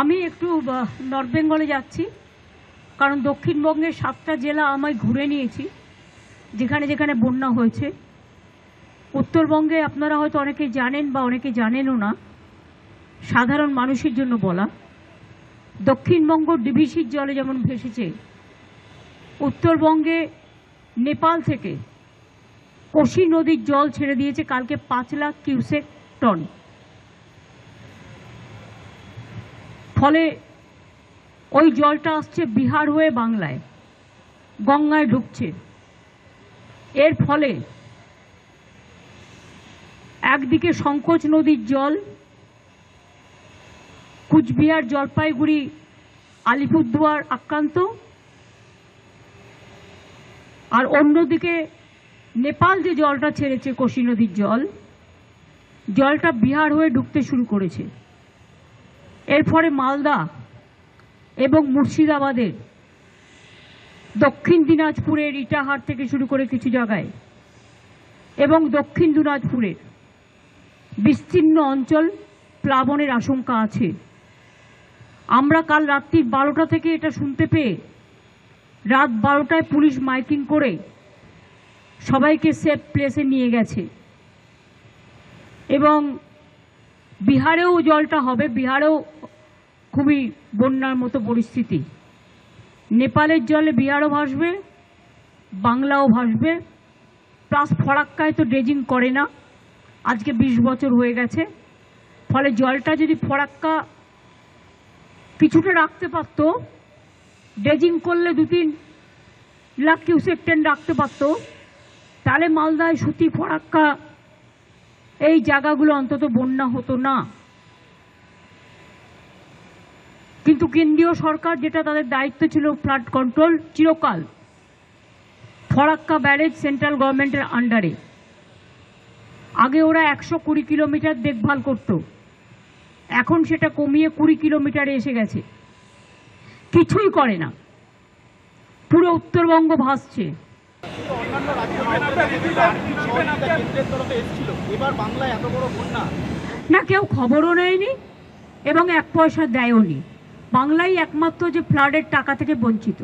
আমি একটু নর্থ বেঙ্গলে যাচ্ছি, কারণ দক্ষিণবঙ্গের সাতটা জেলা আমায় ঘুরে নিয়েছি, যেখানে যেখানে বন্যা হয়েছে। উত্তরবঙ্গে আপনারা হয়তো অনেকে জানেন বা অনেকে জানেনও না, সাধারণ মানুষের জন্য বলা। দক্ষিণবঙ্গ ডিভিসির জলে যেমন ভেসেছে, উত্তরবঙ্গে নেপাল থেকে কোশি নদীর জল ছেড়ে দিয়েছে কালকে পাঁচ লাখ কিউসেক টন। ফলে ওই জলটা আসছে বিহার হয়ে বাংলায়, গঙ্গায় ঢুকছে। এর ফলে একদিকে সংকোচ নদীর জল, কুচবিহার জলপাইগুড়ি, আলিপুরদুয়ার আক্রান্ত, আর অন্যদিকে নেপাল যে জলটা ছেড়েছে কোশি নদীর জল, জলটা বিহার হয়ে ঢুকতে শুরু করেছে। এর ফলে মালদা এবং মুর্শিদাবাদের দক্ষিণ দিনাজপুরের ইটাহার থেকে শুরু করে কিছু জায়গায় এবং দক্ষিণ দিনাজপুরের বিস্তীর্ণ অঞ্চল প্লাবনের আশঙ্কা আছে। আমরা কাল রাত্রি বারোটা থেকে এটা শুনতে পেয়ে রাত বারোটায় পুলিশ মাইকিং করে সবাইকে সেফ প্লেসে নিয়ে গেছে। এবং বিহারেও জলটা হবে, বিহারেও খুবই বন্যার মতো পরিস্থিতি। নেপালের জলে বিহারও ভাসবে, বাংলাও ভাসবে, প্লাস ফরাক্কায় তো ড্রেজিং করে না, আজকে বিশ বছর হয়ে গেছে। ফলে জলটা যদি ফরাক্কা কিছুটা রাখতে পারতো, ড্রেজিং করলে দু তিন লাখ কিউসেক ট্রেন রাখতে পারতো, তাহলে মালদায় সুতি ফরাক্কা এই জায়গাগুলো অন্তত বন্যা হতো না। কিন্তু কেন্দ্রীয় সরকার যেটা তাদের দায়িত্ব ছিল ফ্লাড কন্ট্রোল, চিরকাল ফরাক্কা ব্যারেজ সেন্ট্রাল গভর্নমেন্টের আন্ডারে। আগে ওরা একশো কুড়ি কিলোমিটার দেখভাল করত। এখন সেটা কমিয়ে কুড়ি কিলোমিটারে এসে গেছে। কিছুই করে না। পুরো উত্তরবঙ্গ ভাসছে। না, কেউ খবরও নেয়নি এবং এক পয়সা দেয়ও নি। বাংলাই একমাত্র যে ফ্লাডের টাকা থেকে বঞ্চিত।